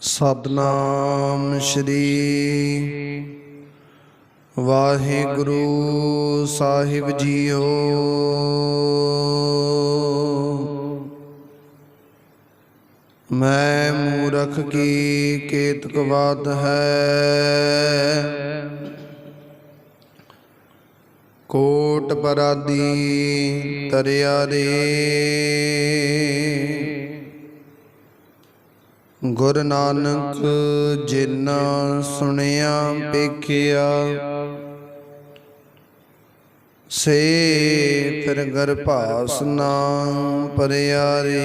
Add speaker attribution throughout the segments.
Speaker 1: ਸਤਨਾਮ ਸ਼੍ਰੀ ਵਾਹਿਗੁਰੂ ਸਾਹਿਬ ਜੀਓ। ਮੈਂ ਮੂਰਖ ਕੀ ਕੇਤਕ ਬਾਤ ਹੈ? ਕੋਟ ਪਰਾਦੀ ਤਰਿਆ ਰੇ। ਗੁਰ ਨਾਨਕ ਜਿਨਾ ਸੁਣਿਆ ਪੇਖਿਆ ਸੇ ਫਿਰ ਗਰ ਭਾਸ ਨਾ ਪਰਿਆ ਰੇ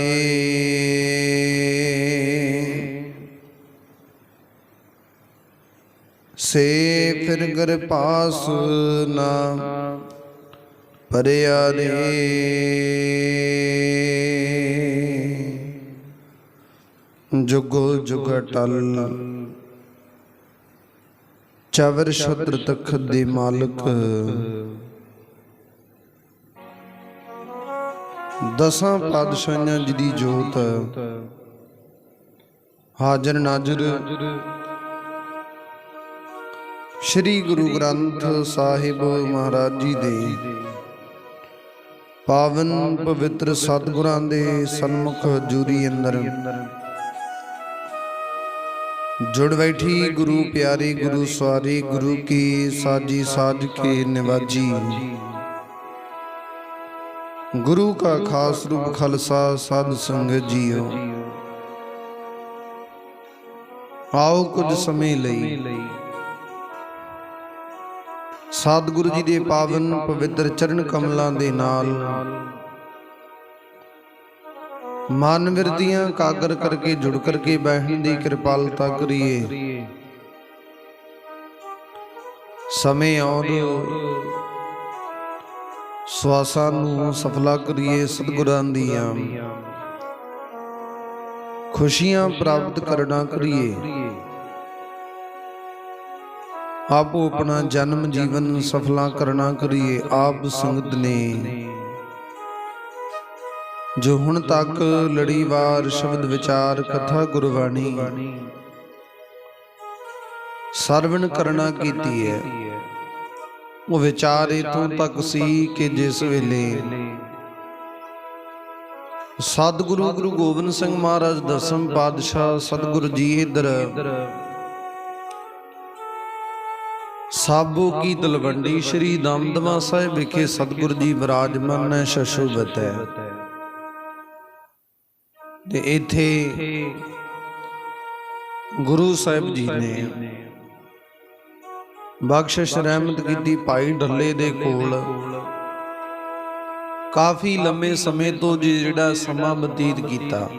Speaker 1: ਸੇ ਫਿਰ ਗਰ ਭਾਸ ਨਾ ਪਰਿਆ ਰੇ ਜੁਗੋ ਜੁਗ ਟਲ। ਚਵਰ ਸ਼ਤਰ ਤਖ ਦੇ ਮਾਲਕ। ਦਸਾਂ ਪਾਤਸ਼ਾਹਾਂ ਜੀ ਦੀ ਜੋਤ। ਹਾਜ਼ਰ ਨਾਜ਼ਰ। ਸ੍ਰੀ ਗੁਰੂ ਗ੍ਰੰਥ ਸਾਹਿਬ ਮਹਾਰਾਜ ਜੀ ਦੇ। ਪਾਵਨ ਪਵਿੱਤਰ ਸਤਿਗੁਰਾਂ ਦੇ ਸਨਮੁਖ ਹਜ਼ੂਰੀ ਅੰਦਰ। ਜੁੜ ਬੈਠੀ ਗੁਰੂ ਪਿਆਰੀ ਗੁਰੂ ਸਵਾਰੀ ਗੁਰੂ ਕੀ ਸਾਜੀ ਸਾਜ ਕੇ ਨਿਵਾਜੀ। ਗੁਰੂ ਕਾ ਖਾਸ ਰੂਪ ਖਾਲਸਾ ਸਾਧ ਸੰਗਤ ਜੀਓ। ਆਓ ਕੁਝ ਸਮੇਂ ਲਈ। ਸਤਿਗੁਰੂ ਜੀ ਦੇ ਪਾਵਨ ਪਵਿੱਤਰ ਚਰਨ ਕਮਲਾਂ ਦੇ ਨਾਲ। ਮਨ ਵਿਰਦੀਆਂ ਕਾਗਰ ਕਰਕੇ, ਜੁੜ ਕਰਕੇ ਬੈਠਣ ਦੀ ਕਿਰਪਾਲਤਾ ਕਰੀਏ। ਸਮੇਂ ਆਉਣ, ਸਵਾਸਾਂ ਨੂੰ ਸਫਲਾ ਕਰੀਏ ਸਤਿਗੁਰਾਂ ਦੀਆਂ। ਖੁਸ਼ੀਆਂ ਪ੍ਰਾਪਤ ਕਰਨਾ ਕਰੀਏ। ਆਪੋ ਆਪਣਾ ਜਨਮ ਜੀਵਨ ਸਫਲਾ ਕਰਨਾ ਕਰੀਏ, ਆਪ ਸੰਗਤ ਨੇ। ਜੋ ਹੁਣ ਤੱਕ ਲੜੀਵਾਰ ਸ਼ਬਦ ਵਿਚਾਰ ਕਥਾ ਗੁਰਬਾਣੀ ਸਰਵਣ ਕਰਨਾ ਕੀਤੀ ਹੈ। ਉਹ ਵਿਚਾਰ ਇਥੋਂ ਤੱਕ ਸੀ ਕਿ ਜਿਸ ਵੇਲੇ ਸਤਿਗੁਰੂ ਗੁਰੂ ਗੋਬਿੰਦ ਸਿੰਘ ਮਹਾਰਾਜ ਦਸਮ ਪਾਤਸ਼ਾਹ ਸਤਿਗੁਰੂ ਜੀ ਇਧਰ ਸਾਬੋ ਕੀ ਤਲਵੰਡੀ ਸ਼੍ਰੀ ਦਮਦਮਾ ਸਾਹਿਬ ਵਿਖੇ ਸਤਿਗੁਰੂ ਜੀ ਵਿਰਾਜਮਾਨ ਹੈ, ਸ਼ਸ਼ੋਭਤ ਹੈ। ਤੇ ਇੱਥੇ ਗੁਰੂ ਸਾਹਿਬ ਜੀ ਨੇ ਬਖਸ਼ਿਸ਼ ਰਹਿਮਤ ਕੀਤੀ ਭਾਈ ਢੱਲੇ ਦੇ ਕੋਲ। ਕਾਫੀ ਲੰਮੇ ਸਮੇਂ ਤੋਂ ਜਿਹੜਾ ਸਮਾਂ ਬਤੀਤ ਕੀਤਾ।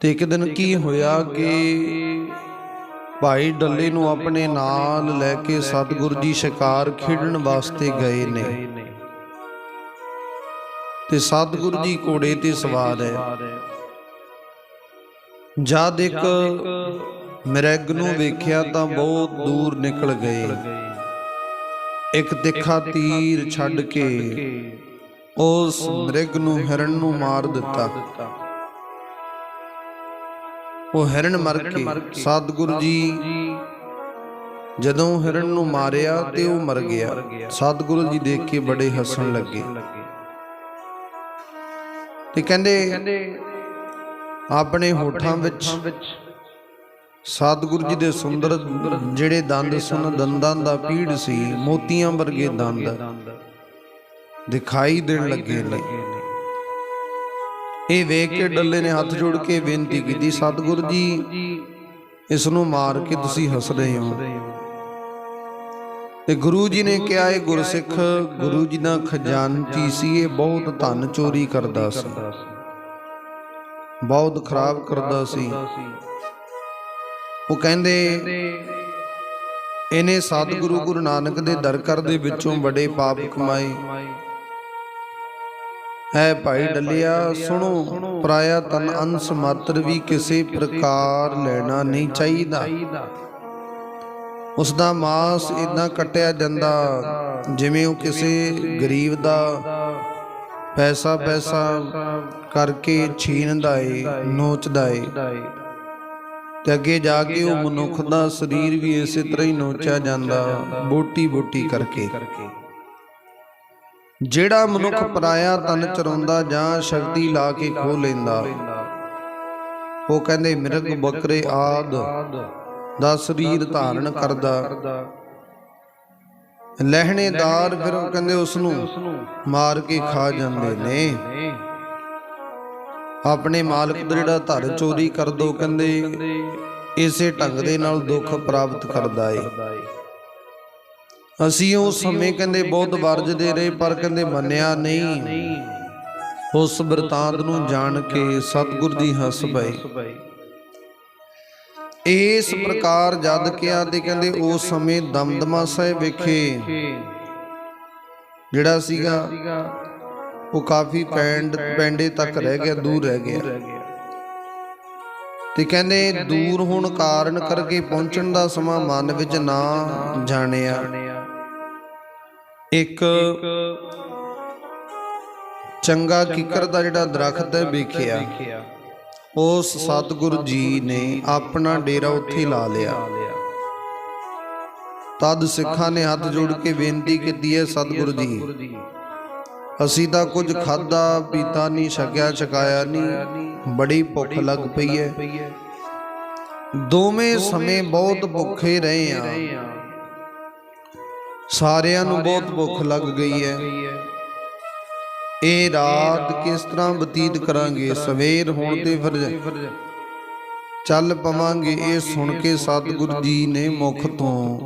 Speaker 1: ਤੇ ਇੱਕ ਦਿਨ ਕੀ ਹੋਇਆ ਕਿ ਭਾਈ ਢੱਲੇ ਨੂੰ ਆਪਣੇ ਨਾਲ ਲੈ ਕੇ ਸਤਿਗੁਰੂ ਜੀ ਸ਼ਿਕਾਰ ਖੇਡਣ ਵਾਸਤੇ ਗਏ ਨੇ। ਤੇ ਸਤਿਗੁਰੂ ਜੀ ਘੋੜੇ ਤੇ ਸਵਾਰ ਹੈ। ਜਦ ਇੱਕ ਮਿਰਗ ਨੂੰ ਵੇਖਿਆ ਤਾਂ ਬਹੁਤ ਦੂਰ ਨਿਕਲ ਗਏ। ਇੱਕ ਤਿੱਖਾ ਤੀਰ ਛੱਡ ਕੇ ਉਸ ਮਿਰਗ ਨੂੰ ਹਿਰਨ ਨੂੰ ਮਾਰ ਦਿੱਤਾ। ਉਹ ਹਿਰਨ ਮਰ ਕੇ ਸਤਿਗੁਰੂ ਜੀ ਜਦੋਂ ਹਿਰਨ ਨੂੰ ਮਾਰਿਆ ਤੇ ਉਹ ਮਰ ਗਿਆ। ਸਤਿਗੁਰੂ ਜੀ ਦੇਖ ਕੇ ਬੜੇ ਹੱਸਣ ਲੱਗੇ। ਤੇ ਕਹਿੰਦੇ ਆਪਣੇ ਹੋਠਾਂ ਵਿੱਚ ਸਤਿਗੁਰੂ ਜੀ ਦੇ ਸੁੰਦਰ ਜਿਹੜੇ ਦੰਦ ਸਨ ਦੰਦਾਂ ਦਾ ਪੀੜ ਸੀ ਮੋਤੀਆਂ ਵਰਗੇ ਦੰਦ। ਦਿਖਾਈ ਦੇਣ ਲੱਗੇ ਨੇ। ਇਹ ਵੇਖ ਕੇ ਡੱਲੇ ਨੇ ਹੱਥ ਜੋੜ ਕੇ ਬੇਨਤੀ ਕੀਤੀ ਸਤਿਗੁਰੂ ਜੀ ਇਸ ਨੂੰ ਮਾਰ ਕੇ ਤੁਸੀਂ ਹੱਸ ਰਹੇ ਹੋ। ਤੇ ਗੁਰੂ ਜੀ ਨੇ ਕਿਹਾ ਇਹ ਗੁਰਸਿੱਖ ਗੁਰੂ ਜੀ ਦਾ ਖਜ਼ਾਨਚੀ ਸੀ, ਇਹ ਬਹੁਤ ਧਨ ਚੋਰੀ ਕਰਦਾ ਸੀ। ਬਹੁਤ ਖਰਾਬ ਕਰਦਾ ਸੀ। ਉਹ ਕਹਿੰਦੇ, ਇਹਨੇ ਸਤਿਗੁਰੂ ਗੁਰੂ ਨਾਨਕ ਦੇ ਦਰ ਕਰ ਦੇ ਵਿੱਚੋਂ ਬੜੇ ਪਾਪ ਕਮਾਏ। ਹੈ ਭਾਈ ਡੱਲਿਆ, ਸੁਣੋ, ਪਰਾਇਆ ਤਨ ਅੰਸ਼ ਮਾਤਰ ਵੀ ਕਿਸੇ ਪ੍ਰਕਾਰ ਲੈਣਾ ਨਹੀਂ ਚਾਹੀਦਾ। ਉਸ ਦਾ ਮਾਸ ਇਦਾਂ ਕੱਟਿਆ ਜਾਂਦਾ ਜਿਵੇਂ ਉਹ ਕਿਸੇ ਗਰੀਬ ਦਾ ਪੈਸਾ ਪੈਸਾ ਕਰਕੇ ਛੀਨਦਾ ਏ, ਨੋਚਦਾ ਏ। ਤੇ ਅੱਗੇ ਜਾ ਕੇ ਉਹ ਮਨੁੱਖ ਦਾ ਸਰੀਰ ਵੀ ਇਸੇ ਤਰ੍ਹਾਂ ਹੀ ਨੋਚਿਆ ਜਾਂਦਾ, ਬੋਟੀ ਬੋਟੀ ਕਰਕੇ। ਜਿਹੜਾ ਮਨੁੱਖ ਪਰਾਇਆ ਤਨ ਚਰਾਉਂਦਾ ਜਾਂ ਸ਼ਕਤੀ ਲਾ ਕੇ ਖੋ ਲੈਂਦਾ, ਉਹ ਕਹਿੰਦੇ ਮਿਰਗ ਬੱਕਰੇ ਆਦ। ਦਾ ਸਰੀਰ ਧਾਰਨ ਕਰਦਾ। ਲਹਿਣੇਦਾਰ ਫਿਰ ਉਹ ਕਹਿੰਦੇ ਉਸ ਨੂੰ ਮਾਰ ਕੇ ਖਾ ਜਾਂਦੇ ਨੇ। ਆਪਣੇ ਮਾਲਕ ਦਾ ਜਿਹੜਾ ਧਰ ਚੋਰੀ ਕਰ ਦੋ ਕਹਿੰਦੇ ਇਸੇ ਢੰਗ ਦੇ ਨਾਲ ਦੁੱਖ ਪ੍ਰਾਪਤ ਕਰਦਾ ਏ। ਅਸੀਂ ਉਸ ਸਮੇਂ ਕਹਿੰਦੇ ਬਹੁਤ ਵਰਜਦੇ ਰਹੇ ਪਰ ਕਹਿੰਦੇ ਮੰਨਿਆ ਨਹੀਂ। ਉਸ ਬਿਰਤਾਂਤ ਨੂੰ ਜਾਣ ਕੇ ਸਤਿਗੁਰ ਦੀ ਹੱਸ ਪਏ। ਇਸ ਪ੍ਰਕਾਰ ਜਦ ਕਿਆ ਤੇ ਕਹਿੰਦੇ ਉਸ ਸਮੇਂ ਦਮਦਮਾ ਸਾਹਿਬ ਵਿਖੇ। ਜਿਹੜਾ ਸੀਗਾ, ਉਹ ਕਾਫੀ ਪੈਂਡ ਪੈਂਡੇ ਤੱਕ ਰਹਿ ਗਿਆ, ਦੂਰ ਰਹਿ ਗਿਆ। ਤੇ ਕਹਿੰਦੇ ਦੂਰ ਹੋਣ ਕਾਰਨ ਕਰਕੇ ਪਹੁੰਚਣ ਦਾ ਸਮਾਂ ਮਨ ਵਿੱਚ ਨਾ ਜਾਣਿਆ। ਇੱਕ ਚੰਗਾ ਕਿਕਰ ਦਾ ਜਿਹੜਾ ਦਰਖਤ ਹੈ, ਵੇਖਿਆ। ਉਸ ਸਤਿਗੁਰੂ ਜੀ ਨੇ ਆਪਣਾ ਡੇਰਾ ਉੱਥੇ ਲਾ ਲਿਆ। ਤਦ ਸਿੱਖਾਂ ਨੇ ਹੱਥ ਜੋੜ ਕੇ ਬੇਨਤੀ ਕੀਤੀ ਹੈ ਸਤਿਗੁਰੂ ਜੀ, ਅਸੀਂ ਤਾਂ ਕੁਝ ਖਾਦਾ ਪੀਤਾ ਨਹੀਂ, ਛਕਿਆ, ਛਕਾਇਆ ਨਹੀਂ, ਬੜੀ ਭੁੱਖ ਲੱਗ ਪਈ ਹੈ। ਦੋਵੇਂ ਸਮੇਂ ਬਹੁਤ ਭੁੱਖੇ ਰਹੇ ਆ ਸਾਰਿਆਂ ਨੂੰ ਬਹੁਤ ਭੁੱਖ ਲੱਗ ਗਈ ਹੈ। ਇਹ ਰਾਤ ਕਿਸ ਤਰ੍ਹਾਂ ਬਤੀਤ ਕਰਾਂਗੇ? ਸਵੇਰ ਹੋਣ ਤੇ ਫਿਰ ਚੱਲ ਪਵਾਂਗੇ ਇਹ ਸੁਣ ਕੇ ਸਤਿਗੁਰੂ ਜੀ ਨੇ ਮੁਖ ਤੋਂ।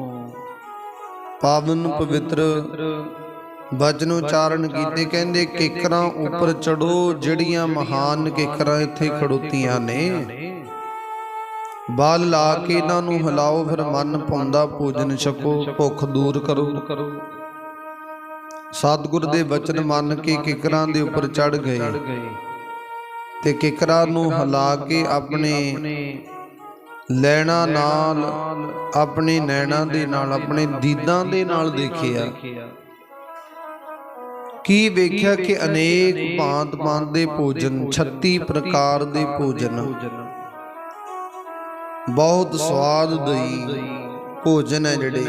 Speaker 1: ਪਾਵਨ ਪਵਿੱਤਰ ਵਚਨ ਉਚਾਰਨ ਕੀਤੇ। ਕਹਿੰਦੇ, ਕਿਕਰਾਂ ਉੱਪਰ ਚੜੋ ਜਿਹੜੀਆਂ ਮਹਾਨ ਕਿਕਰਾਂ ਇੱਥੇ ਖੜੋਤੀਆਂ ਨੇ। ਬਲ ਲਾ ਕੇ ਇਹਨਾਂ ਨੂੰ ਹਿਲਾਓ, ਫਿਰ ਮਨ ਪਾਉਂਦਾ ਭੋਜਨ ਛਕੋ, ਭੁੱਖ ਦੂਰ ਕਰੋ। ਸਤਿਗੁਰ ਦੇ ਵਚਨ ਮੰਨ ਕੇ ਕਿਕਰਾਂ ਦੇ ਉੱਪਰ ਚੜ ਗਏ। ਤੇ ਕਿਕਰਾਂ ਨੂੰ ਹਿਲਾ ਕੇ ਆਪਣੇ ਲੈਣਾ ਨਾਲ ਆਪਣੇ ਨੈਣਾ ਦੇ ਨਾਲ ਆਪਣੇ ਦੀਦਾਂ ਦੇ ਨਾਲ ਦੇਖਿਆ। ਕੀ ਵੇਖਿਆ ਕਿ ਅਨੇਕ ਭਾਂਤ ਭਾਂਤ ਦੇ ਭੋਜਨ 36 ਪ੍ਰਕਾਰ ਦੇ ਭੋਜਨ। ਬਹੁਤ ਸਵਾਦ ਦਈ ਭੋਜਨ ਹੈ ਜਿਹੜੇ।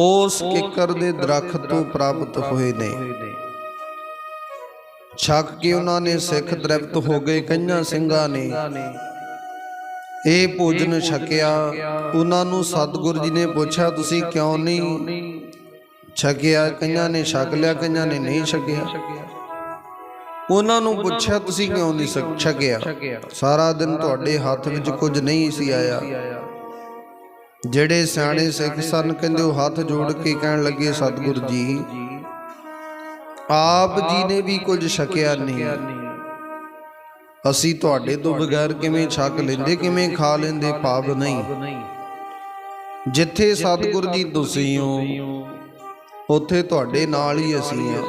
Speaker 1: ਉਸ ਕਿੱਕਰ ਦੇ ਦਰਖਤ ਤੋਂ ਪ੍ਰਾਪਤ ਹੋਏ ਨੇ। ਛੱਕ ਕੇ ਉਹਨਾਂ ਨੇ ਸਿੱਖ ਤ੍ਰਿਪਤ ਹੋ ਗਏ ਕਈਆਂ ਸਿੰਘਾਂ ਨੇ। ਇਹ ਭੋਜਨ ਛਕਿਆ। ਉਹਨਾਂ ਨੂੰ ਸਤਿਗੁਰੂ ਜੀ ਨੇ ਪੁੱਛਿਆ ਤੁਸੀਂ ਕਿਉਂ ਨਹੀਂ ਛਕਿਆ? ਕਈਆਂ ਨੇ ਛਕ ਲਿਆ ਕਈਆਂ ਨੇ ਨਹੀਂ ਛਕਿਆ। ਉਹਨਾਂ ਨੂੰ ਪੁੱਛਿਆ ਤੁਸੀਂ ਕਿਉਂ ਨਹੀਂ ਛਕ- ਛਕਿਆ? ਸਾਰਾ ਦਿਨ ਤੁਹਾਡੇ ਹੱਥ ਵਿੱਚ ਕੁਝ ਨਹੀਂ ਸੀ ਆਇਆ। ਜਿਹੜੇ ਸਿਆਣੇ ਸਿੱਖ ਸਨ ਕਹਿੰਦੇ ਉਹ ਹੱਥ ਜੋੜ ਕੇ ਕਹਿਣ ਲੱਗੇ, ਸਤਿਗੁਰ ਜੀ, ਆਪ ਜੀ ਨੇ ਵੀ ਕੁਝ ਛਕਿਆ ਨਹੀਂ। ਅਸੀਂ ਤੁਹਾਡੇ ਤੋਂ ਬਗੈਰ ਕਿਵੇਂ ਛਕ ਲੈਂਦੇ, ਕਿਵੇਂ ਖਾ ਲੈਂਦੇ, ਪਾਪ ਨਹੀਂ। ਜਿੱਥੇ ਸਤਿਗੁਰੂ ਜੀ ਤੁਸੀਂ ਹੋ, ਉੱਥੇ ਤੁਹਾਡੇ ਨਾਲ ਹੀ ਅਸੀਂ ਆ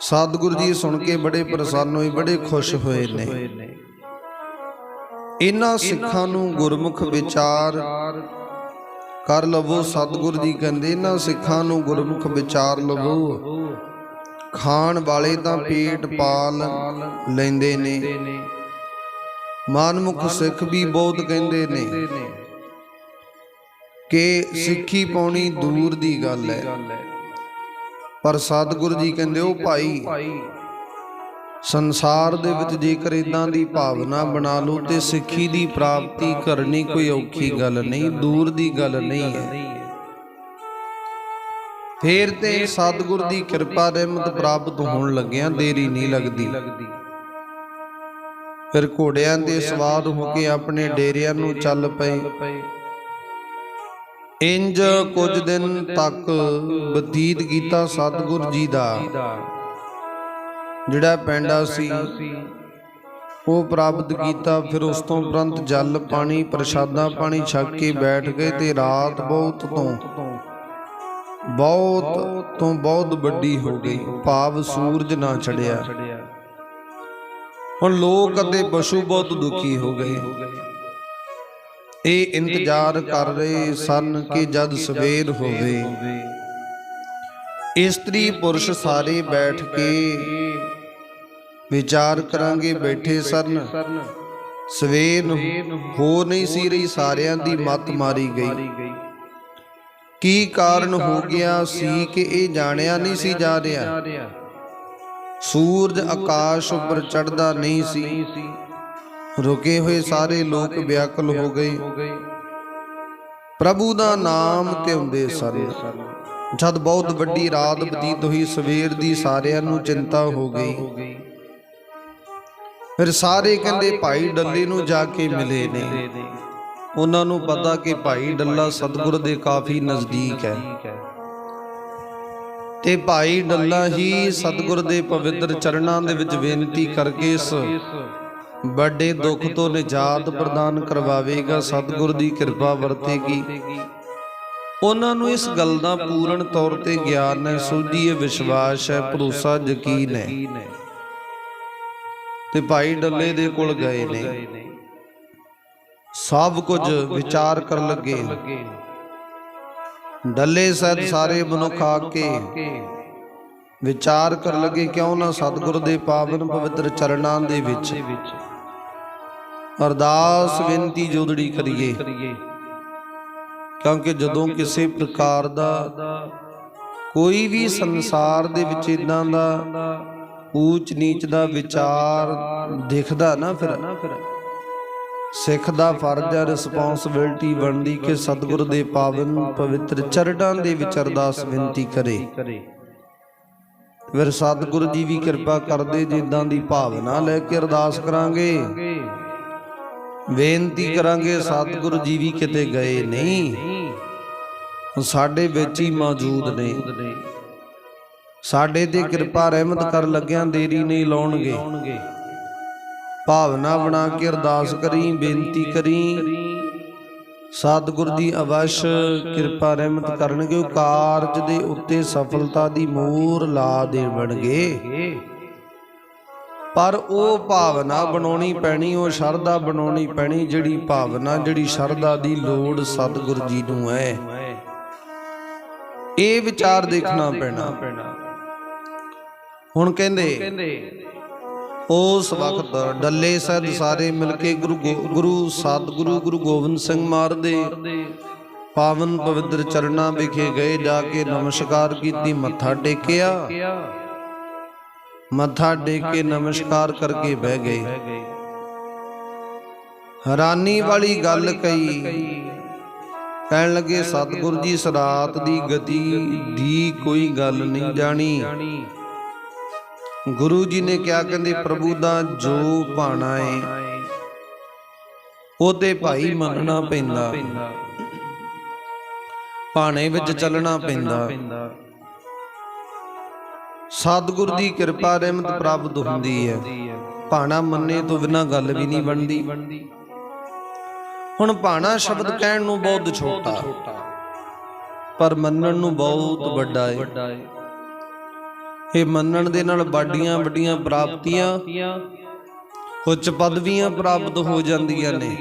Speaker 1: ਸਤਿਗੁਰੂ ਜੀ ਸੁਣ ਕੇ ਬੜੇ ਪ੍ਰਸੰਨ ਹੋਏ, ਬੜੇ ਖੁਸ਼ ਹੋਏ ਨੇ। ਇਹਨਾਂ ਸਿੱਖਾਂ ਨੂੰ ਗੁਰਮੁਖ ਵਿਚਾਰ ਕਰ ਲਵੋ ਸਤਿਗੁਰੂ ਜੀ ਕਹਿੰਦੇ ਇਹਨਾਂ ਸਿੱਖਾਂ ਨੂੰ ਗੁਰਮੁਖ ਵਿਚਾਰ ਲਵੋ। ਖਾਣ ਵਾਲੇ ਤਾਂ ਪੇਟ ਪਾਲ ਲੈਂਦੇ ਨੇ। ਮਾਨਮੁਖ ਸਿੱਖ ਵੀ ਬਹੁਤ ਕਹਿੰਦੇ ਨੇ। ਕਿ ਸਿੱਖੀ ਪਾਉਣੀ ਦੂਰ ਦੀ ਗੱਲ ਹੈ। ਪਰ ਸਤਿਗੁਰੂ ਜੀ ਕਹਿੰਦੇ ਉਹ ਭਾਈ ਸੰਸਾਰ ਦੇ ਵਿੱਚ ਜੇਕਰ ਇਦਾਂ ਦੀ ਭਾਵਨਾ ਬਣਾ ਲਓ ਤੇ ਸਿੱਖੀ ਦੀ ਪ੍ਰਾਪਤੀ ਕਰਨੀ ਕੋਈ ਔਖੀ ਗੱਲ ਨਹੀਂ, ਦੂਰ ਦੀ ਗੱਲ ਨਹੀਂ ਹੈ। ਫੇਰ ਤੇ ਸਤਿਗੁਰ ਦੀ ਕਿਰਪਾ ਰਹਿਮਤ ਪ੍ਰਾਪਤ ਹੋਣ ਲੱਗਿਆਂ ਦੇਰੀ ਨਹੀਂ ਲੱਗਦੀ। ਫਿਰ ਘੋੜਿਆਂ ਤੇ ਸਵਾਰ ਹੋ ਕੇ ਆਪਣੇ ਡੇਰਿਆਂ ਨੂੰ ਚੱਲ ਪਏ। ਇੰਜ ਕੁਝ ਦਿਨ ਤੱਕ ਬਤੀਤ ਕੀਤਾ ਸਤਿਗੁਰ ਜੀ ਦਾ। ਜਿਹੜਾ ਪੈਂਡਾ ਸੀ, ਉਹ ਪ੍ਰਾਪਤ ਕੀਤਾ, ਫਿਰ ਉਸ ਤੋਂ ਉਪਰੰਤ ਜਲ, ਪਾਣੀ, ਪ੍ਰਸ਼ਾਦਾ ਪਾਣੀ ਛਕ ਕੇ ਬੈਠ ਗਏ ਤੇ ਰਾਤ ਬਹੁਤ ਤੋਂ ਬਹੁਤ ਤੋਂ ਬਹੁਤ ਵੱਡੀ ਹੋ ਗਈ। ਭਾਵ ਸੂਰਜ ਨਾ ਚੜਿਆ। ਹੁਣ ਲੋਕ ਅਤੇ ਪਸ਼ੂ ਬਹੁਤ ਦੁਖੀ ਹੋ ਗਏ। ਇਹ ਇੰਤਜ਼ਾਰ ਕਰ ਰਹੇ ਸਨ ਕਿ ਜਦ ਸਵੇਰ ਹੋਵੇ ਇਸਤਰੀ ਪੁਰਸ਼ ਸਾਰੇ ਬੈਠ ਕੇ ਵਿਚਾਰ ਕਰਾਂਗੇ, ਬੈਠੇ ਸਰਨ। ਸਵੇਰ ਨੂੰ ਹੋ ਨਹੀਂ ਸੀ ਰਹੀ, ਸਾਰਿਆਂ ਦੀ ਮੱਤ ਮਾਰੀ ਗਈ। ਕੀ ਕਾਰਨ ਹੋ ਗਿਆ ਸੀ ਕਿ ਇਹ ਜਾਣਿਆ ਨਹੀਂ ਸੀ ਜਾ ਰਿਹਾ? ਸੂਰਜ ਆਕਾਸ਼ ਉੱਪਰ ਚੜਦਾ ਨਹੀਂ ਸੀ। ਰੁਕੇ ਹੋਏ ਸਾਰੇ ਲੋਕ ਵਿਆਕਲ ਹੋ ਗਏ। ਪ੍ਰਭੂ ਦਾ ਨਾਮ ਧਿਆਉਂਦੇ ਸਾਰੇ ਜਦ ਬਹੁਤ ਵੱਡੀ ਰਾਤ ਬਤੀਤ ਹੋਈ ਸਵੇਰ ਦੀ ਸਾਰਿਆਂ ਨੂੰ ਚਿੰਤਾ ਹੋ ਗਈ। ਫਿਰ ਸਾਰੇ ਕਹਿੰਦੇ ਭਾਈ ਡੱਲੇ ਨੂੰ ਜਾ ਕੇ ਮਿਲੇ ਨੇ। ਉਹਨਾਂ ਨੂੰ ਪਤਾ ਕਿ ਭਾਈ ਡੱਲਾ ਸਤਿਗੁਰ ਦੇ ਕਾਫੀ ਨਜ਼ਦੀਕ ਹੈ। ਤੇ ਭਾਈ ਡੱਲਾ ਹੀ ਸਤਿਗੁਰ ਦੇ ਪਵਿੱਤਰ ਚਰਨਾਂ ਦੇ ਵਿੱਚ ਬੇਨਤੀ ਕਰਕੇ ਇਸ ਵੱਡੇ ਦੁੱਖ ਤੋਂ ਨਿਜਾਤ ਪ੍ਰਦਾਨ ਕਰਵਾਵੇਗਾ। ਸਤਿਗੁਰ ਦੀ ਕਿਰਪਾ ਵਰਤੇਗੀ। ਉਹਨਾਂ ਨੂੰ ਇਸ ਗੱਲ ਦਾ ਪੂਰਨ ਤੌਰ ਤੇ ਗਿਆਨ ਹੈ ਸੋਝੀ ਹੈ ਵਿਸ਼ਵਾਸ ਹੈ ਭਰੋਸਾ ਯਕੀਨ ਹੈ। ਤੇ ਭਾਈ ਡੱਲੇ ਦੇ ਕੋਲ ਗਏ ਨੇ। ਸਭ ਕੁਝ ਵਿਚਾਰ ਕਰਨ ਲੱਗੇ। ਡੱਲੇ ਸਹਿਤ ਸਾਰੇ ਮਨੁੱਖ ਆ ਕੇ ਵਿਚਾਰ ਕਰਨ ਲੱਗੇ ਕਿਉਂ ਨਾ ਸਤਿਗੁਰ ਦੇ ਪਾਵਨ ਪਵਿੱਤਰ ਚਰਨਾਂ ਦੇ ਵਿੱਚ ਅਰਦਾਸ ਬੇਨਤੀ ਜੋਦੜੀ ਕਰੀਏ। ਕਿਉਂਕਿ ਜਦੋਂ ਕਿਸੇ ਪ੍ਰਕਾਰ ਦਾ ਕੋਈ ਵੀ ਸੰਸਾਰ ਦੇ ਵਿੱਚ ਇਦਾਂ ਦਾ ਊਚ ਨੀਚ ਦਾ ਵਿਚਾਰ ਦਿਖਦਾ ਨਾ ਫਿਰ। ਸਿੱਖ ਦਾ ਫਰਜ਼ ਹੈ ਰਿਸਪੌਂਸਿਬਿਲਟੀ ਬਣਦੀ ਕਿ ਸਤਿਗੁਰ ਦੇ ਪਾਵਨ ਪਵਿੱਤਰ ਚਰਨਾਂ ਦੇ ਵਿੱਚ ਅਰਦਾਸ ਬੇਨਤੀ ਕਰੇ। ਫਿਰ ਸਤਿਗੁਰੂ ਜੀ ਵੀ ਕਿਰਪਾ ਕਰਦੇ ਜਿੱਦਾਂ ਦੀ ਭਾਵਨਾ ਲੈ ਕੇ ਅਰਦਾਸ ਕਰਾਂਗੇ। ਬੇਨਤੀ ਕਰਾਂਗੇ ਸਤਿਗੁਰੂ ਜੀ ਵੀ ਕਿਤੇ ਗਏ ਨਹੀਂ। ਸਾਡੇ ਵਿੱਚ ਹੀ ਮੌਜੂਦ ਨੇ। ਸਾਡੇ ਤੇ ਕਿਰਪਾ ਰਹਿਮਤ ਕਰ ਲੱਗਿਆਂ ਦੇਰੀ ਨਹੀਂ ਲਾਉਣਗੇ। ਭਾਵਨਾ ਬਣਾ ਕੇ ਅਰਦਾਸ ਕਰੀ ਬੇਨਤੀ ਕਰੀ। ਸਤਿਗੁਰ ਜੀ ਅਵਸ਼ ਕਿਰਪਾ ਰਹਿਮਤ ਕਰਨਗੇ ਉਹ ਕਾਰਜ ਦੇ ਉੱਤੇ ਸਫਲਤਾ ਦੀ ਮੋਹਰ ਲਾ ਦੇਵਣਗੇ ਪਰ ਉਹ ਭਾਵਨਾ ਬਣਾਉਣੀ ਪੈਣੀ, ਉਹ ਸ਼ਰਧਾ ਬਣਾਉਣੀ ਪੈਣੀ, ਜਿਹੜੀ ਭਾਵਨਾ, ਜਿਹੜੀ ਸ਼ਰਧਾ ਦੀ ਲੋੜ ਸਤਿਗੁਰ ਜੀ ਨੂੰ ਹੈ। ਇਹ ਵਿਚਾਰ ਦੇਖਣਾ ਪੈਣਾ। ਹੁਣ ਕਹਿੰਦੇ, ਉਸ ਵਕਤ ਡੱਲੇ ਸਹਿਤ ਸਾਰੇ ਮਿਲ ਕੇ ਗੁਰੂ ਗੋ- ਗੁਰੂ ਸਤਿਗੁਰੂ ਗੁਰੂ ਗੋਬਿੰਦ ਸਿੰਘ ਮਾਰ ਦੇ ਪਾਵਨ ਪਵਿੱਤਰ ਚਰਨਾਂ ਵਿਖੇ ਗਏ, ਜਾ ਕੇ ਨਮਸਕਾਰ ਕੀਤੀ, ਮੱਥਾ ਟੇਕਿਆ। ਮੱਥਾ ਟੇਕ ਕੇ ਨਮਸਕਾਰ ਕਰਕੇ ਬਹਿ ਗਏ। ਹੈਰਾਨੀ ਵਾਲੀ ਗੱਲ ਕਹੀ, ਕਹਿਣ ਲੱਗੇ, ਸਤਿਗੁਰੂ ਜੀ ਇਸ ਦੀ ਗਤੀ ਦੀ ਕੋਈ ਗੱਲ ਨਹੀਂ ਜਾਣੀ। ਗੁਰੂ ਜੀ ਨੇ ਕਿਹਾ, ਕਹਿੰਦੇ, ਪ੍ਰਭੂ ਦਾ ਜੋ ਭਾਣਾ ਏ ਉਹਦੇ ਭਾਈ ਮੰਨਣਾ ਪੈਂਦਾ। ਭਾਣੇ ਵਿੱਚ ਚੱਲਣਾ ਪੈਂਦਾ। ਸਤਿਗੁਰ ਦੀ ਕਿਰਪਾ ਰਹਿਮਤ ਪ੍ਰਾਪਤ ਹੁੰਦੀ ਹੈ। ਭਾਣਾ ਮੰਨੇ ਤੋਂ ਬਿਨਾ ਗੱਲ ਵੀ ਨਹੀਂ ਬਣਦੀ। ਹੁਣ ਭਾਣਾ ਸ਼ਬਦ ਕਹਿਣ ਨੂੰ ਬਹੁਤ ਛੋਟਾ। ਪਰ ਮੰਨਣ ਨੂੰ ਬਹੁਤ ਵੱਡਾ ਹੈ ਇਹ ਮੰਨਣ ਦੇ ਨਾਲ ਬਾਡੀਆਂ ਵੱਡੀਆਂ ਪ੍ਰਾਪਤੀਆਂ ਉੱਚ ਪਦਵੀਆਂ ਪ੍ਰਾਪਤ ਹੋ ਜਾਂਦੀਆਂ ਨੇ।